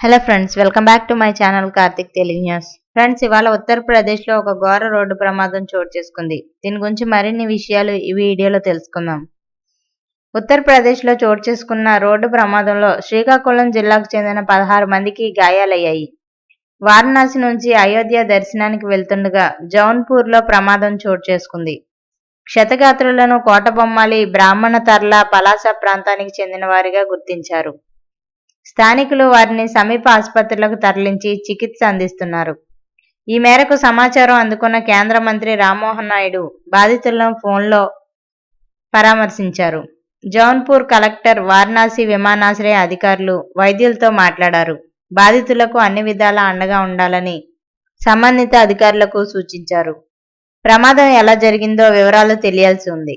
Hello friends welcome back to my channel Karthik Telugu news friends ఇవాళ ఉత్తరప్రదేశ్లో ఒక ఘోర రోడ్డు ప్రమాదం చోటు చేసుకుంది. దీని గురించి మరిన్ని విషయాలు ఈ వీడియోలో తెలుసుకుందాం. ఉత్తరప్రదేశ్లో చోటు చేసుకున్న రోడ్డు ప్రమాదంలో శ్రీకాకుళం జిల్లాకు చెందిన పదహారు మందికి గాయాలయ్యాయి. వారణాసి నుంచి అయోధ్య దర్శనానికి వెళ్తుండగా జౌన్పూర్లో ప్రమాదం చోటు చేసుకుంది. క్షతగాత్రులను కోటబొమ్మాలి బ్రాహ్మణ తర్ల పలాస ప్రాంతానికి చెందిన వారిగా గుర్తించారు. స్థానికులు వారిని సమీప ఆసుపత్రులకు తరలించి చికిత్స అందిస్తున్నారు. ఈ మేరకు సమాచారం అందుకున్న కేంద్ర మంత్రి రామ్మోహన్ నాయుడు బాధితులను ఫోన్లో పరామర్శించారు. జౌన్పూర్ కలెక్టర్ వారణాసి విమానాశ్రయ అధికారులు వైద్యులతో మాట్లాడారు. బాధితులకు అన్ని విధాలా అండగా ఉండాలని సంబంధిత అధికారులకు సూచించారు. ప్రమాదం ఎలా జరిగిందో వివరాలు తెలియాల్సి ఉంది.